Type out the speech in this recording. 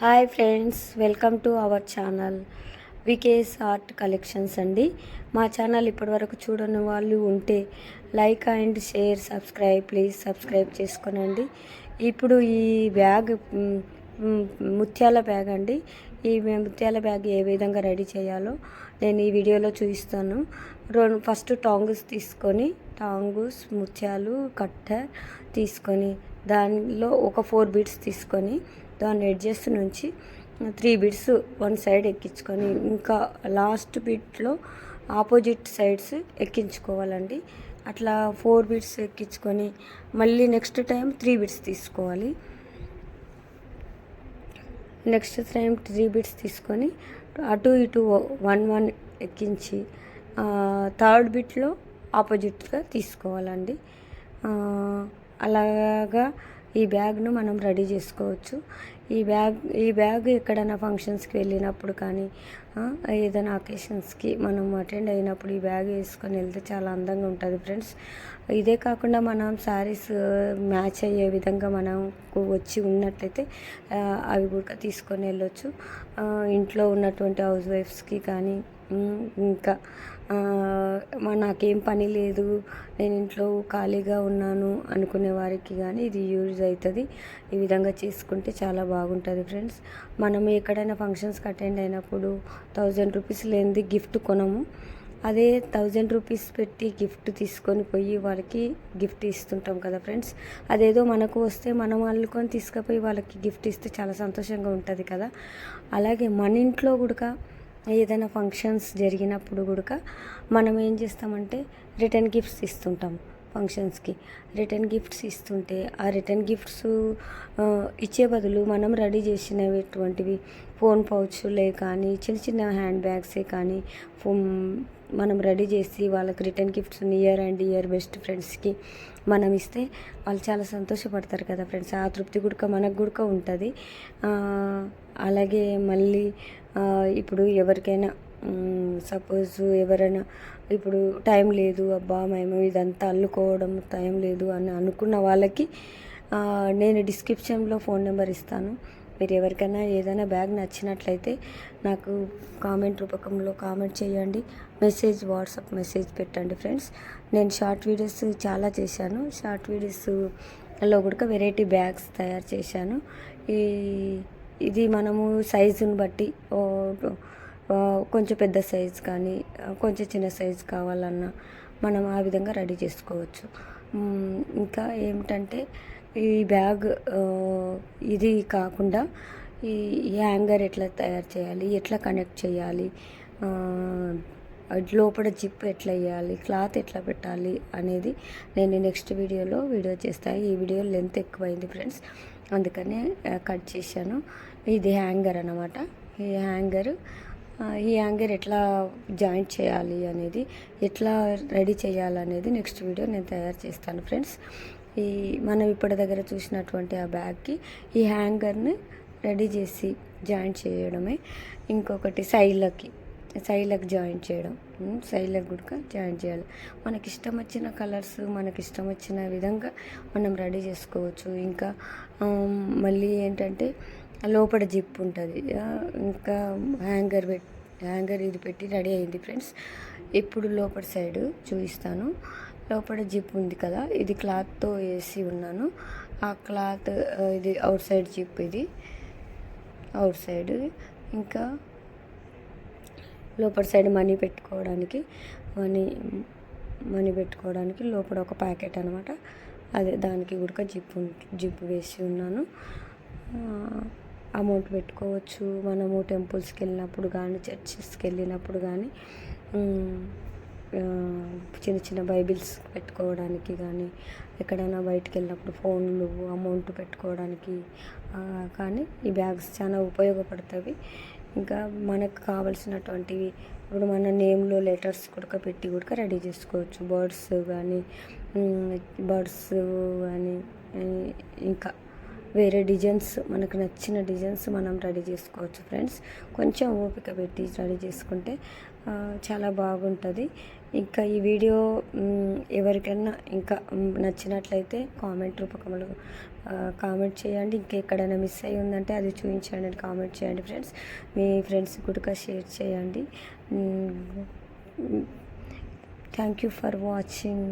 Hi friends welcome to our channel Vikas art collections అండి. మా channel ఇప్పటివరకు చూడని వాళ్ళు ఉంటే like and share subscribe please subscribe చేసుకోనండి. ఇప్పుడు ఈ బ్యాగ్ ముత్యాల బ్యాగ్ అండి. ఈ ముత్యాల బ్యాగ్ ఏ విధంగా రెడీ చేయాలో నేను ఈ వీడియోలో చూపిస్తాను. రెండు ఫస్ట్ టాంగుస్ తీసుకొని టాంగుస్ ముత్యాలు కట్టర్ తీసుకొని దానిలో ఒక ఫోర్ బీట్స్ తీసుకొని దాని ఎడ్జెస్ నుంచి త్రీ బిట్స్ వన్ సైడ్ ఎక్కించుకొని ఇంకా లాస్ట్ బిట్లో ఆపోజిట్ సైడ్స్ ఎక్కించుకోవాలండి. అట్లా ఫోర్ బిట్స్ ఎక్కించుకొని మళ్ళీ నెక్స్ట్ టైం త్రీ బిట్స్ తీసుకోవాలి. నెక్స్ట్ టైం త్రీ బిట్స్ తీసుకొని అటు ఇటు వన్ వన్ ఎక్కించి థర్డ్ బిట్లో ఆపోజిట్గా తీసుకోవాలండి. అలాగా ఈ బ్యాగ్ను మనం రెడీ చేసుకోవచ్చు. ఈ బ్యాగ్ ఈ బ్యాగ్ ఎక్కడైనా ఫంక్షన్స్కి వెళ్ళినప్పుడు కానీ ఏదైనా అకేషన్స్కి మనం అటెండ్ అయినప్పుడు ఈ బ్యాగ్ వేసుకొని వెళ్తే చాలా అందంగా ఉంటుంది ఫ్రెండ్స్ ఇదే కాకుండా మనం శారీస్ మ్యాచ్ అయ్యే విధంగా మనం వచ్చి ఉన్నట్టయితే అవి కూడా తీసుకొని వెళ్ళొచ్చు. ఇంట్లో ఉన్నటువంటి హౌస్ వైఫ్స్కి కానీ ఇంకా మా నాకేం పని లేదు నేను ఇంట్లో ఖాళీగా ఉన్నాను అనుకునే వారికి కానీ ఇది యూజ్ అవుతుంది ఈ విధంగా చేసుకుంటే చాలా బాగుంటుంది ఫ్రెండ్స్ మనం ఎక్కడైనా ఫంక్షన్స్కి అటెండ్ అయినప్పుడు థౌజండ్ రూపీస్ లేనిది గిఫ్ట్ కొనము. అదే థౌజండ్ రూపీస్ పెట్టి గిఫ్ట్ తీసుకొని పోయి వాళ్ళకి గిఫ్ట్ ఇస్తుంటాం కదా ఫ్రెండ్స్. అదేదో మనకు వస్తే మనం అల్లుకొని తీసుకుపోయి వాళ్ళకి గిఫ్ట్ ఇస్తే చాలా సంతోషంగా ఉంటుంది కదా. అలాగే మన ఇంట్లో కూడా ఏదైనా ఫంక్షన్స్ జరిగినప్పుడు కూడా మనం ఏం చేస్తామంటే రిటర్న్ గిఫ్ట్స్ ఇస్తుంటాం. ఫంక్షన్స్కి రిటర్న్ గిఫ్ట్స్ ఇస్తుంటే ఆ రిటర్న్ గిఫ్ట్స్ ఇచ్చే బదులు మనం రెడీ చేసినటువంటివి ఫోన్ పౌచ్లే కానీ చిన్న చిన్న హ్యాండ్ బ్యాగ్సే కానీ ఫోన్ మనం రెడీ చేసి వాళ్ళకి return gifts year and year best ఫ్రెండ్స్కి మనం ఇస్తే వాళ్ళు చాలా సంతోషపడతారు కదా ఫ్రెండ్స్. ఆ తృప్తి గుడక మనకు గుడక ఉంటుంది. అలాగే మళ్ళీ ఇప్పుడు ఎవరికైనా సపోజ్ ఎవరైనా ఇప్పుడు టైం లేదు అబ్బా మేము ఇదంతా అల్లుకోవడం టైం లేదు అని అనుకున్న వాళ్ళకి నేను డిస్క్రిప్షన్లో ఫోన్ నెంబర్ ఇస్తాను. మీరు ఎవరికైనా ఏదైనా బ్యాగ్ నచ్చినట్లయితే నాకు కామెంట్ రూపకంలో కామెంట్ చేయండి. మెసేజ్ వాట్సాప్ మెసేజ్ పెట్టండి ఫ్రెండ్స్. నేను షార్ట్ వీడియోస్ చాలా చేశాను. షార్ట్ వీడియోస్లో కూడా వెరైటీ బ్యాగ్స్ తయారు చేశాను. ఈ ఇది మనము సైజుని బట్టి ఓ, కొంచెం పెద్ద సైజ్ కానీ కొంచెం చిన్న సైజ్ కావాలన్నా మనం ఆ విధంగా రెడీ చేసుకోవచ్చు. ఇంకా ఏమిటంటే ఈ బ్యాగ్ ఇది కాకుండా ఈ హ్యాంగర్ ఎట్లా తయారు చేయాలి ఎట్లా కనెక్ట్ చేయాలి లోపల జిప్ ఎట్లా వేయాలి క్లాత్ ఎట్లా పెట్టాలి అనేది నేను నెక్స్ట్ వీడియోలో వీడియో చేస్తాను ఈ వీడియో లెంత్ ఎక్కువైంది ఫ్రెండ్స్ అందుకనే కట్ చేశాను. ఇది హ్యాంగర్ అన్నమాట. ఈ హ్యాంగర్ ఈ యాంగర్ ఎట్లా జాయింట్ చేయాలి అనేది ఎట్లా రెడీ చేయాలనేది నెక్స్ట్ వీడియో నేను తయారు చేస్తాను ఫ్రెండ్స్. ఈ మనం ఇప్పటి దగ్గర చూసినటువంటి ఆ బ్యాగ్కి ఈ హ్యాంగర్ని రెడీ చేసి జాయింట్ చేయడమే. ఇంకొకటి సైడ్లకి సైడ్లకు జాయింట్ చేయడం. ఉమ్, సైడ్లకు కూడా జాయింట్ చేయాలి. మనకి ఇష్టం వచ్చిన కలర్స్ మనకి ఇష్టం వచ్చిన విధంగా మనం రెడీ చేసుకోవచ్చు. ఇంకా మళ్ళీ ఏంటంటే లోపల జిప్ ఉంటుంది. ఇంకా హ్యాంగర్ పెట్ హ్యాంగర్ ఇది పెట్టి రెడీ అయింది ఫ్రెండ్స్. ఇప్పుడు లోపల సైడ్ చూపిస్తాను. లోపల జిప్ ఉంది కదా ఇది క్లాత్తో వేసి ఉన్నాను. ఆ క్లాత్ ఇది అవుట్ సైడ్ జిప్ ఇది. Outside. ఇంకా లోపల సైడ్ మనీ పెట్టుకోవడానికి మనీ మనీ పెట్టుకోవడానికి లోపల ఒక ప్యాకెట్ అనమాట అదే దానికి కూడా జిప్ జిప్ వేసి ఉన్నాను. అమౌంట్ పెట్టుకోవచ్చు. మనము టెంపుల్స్కి వెళ్ళినప్పుడు కానీ చర్చెస్కి వెళ్ళినప్పుడు కానీ చిన్న చిన్న బైబిల్స్ పెట్టుకోవడానికి కానీ ఎక్కడైనా బయటికి వెళ్ళినప్పుడు ఫోన్లు అమౌంట్ పెట్టుకోవడానికి కానీ ఈ బ్యాగ్స్ చాలా ఉపయోగపడతాయి. ఇంకా మనకు కావలసినటువంటివి ఇప్పుడు మన నేమ్లో లెటర్స్ కూడా పెట్టి కూడా రెడీ చేసుకోవచ్చు. బర్డ్స్ కానీ బర్డ్స్ కానీ ఇంకా వేరే డిజైన్స్ మనకు నచ్చిన డిజైన్స్ మనం రెడీ చేసుకోవచ్చు ఫ్రెండ్స్. కొంచెం ఓపిక పెట్టి రెడీ చేసుకుంటే చాలా బాగుంటుంది. ఇంకా ఈ వీడియో ఎవరికైనా ఇంకా నచ్చినట్లయితే కామెంట్ రూపకంలో కామెంట్ చేయండి. ఇంకెక్కడైనా మిస్ అయ్యి ఉందంటే అది చూపించండి అని కామెంట్ చేయండి ఫ్రెండ్స్. మీ ఫ్రెండ్స్ కూడా షేర్ చేయండి. Thank you for watching.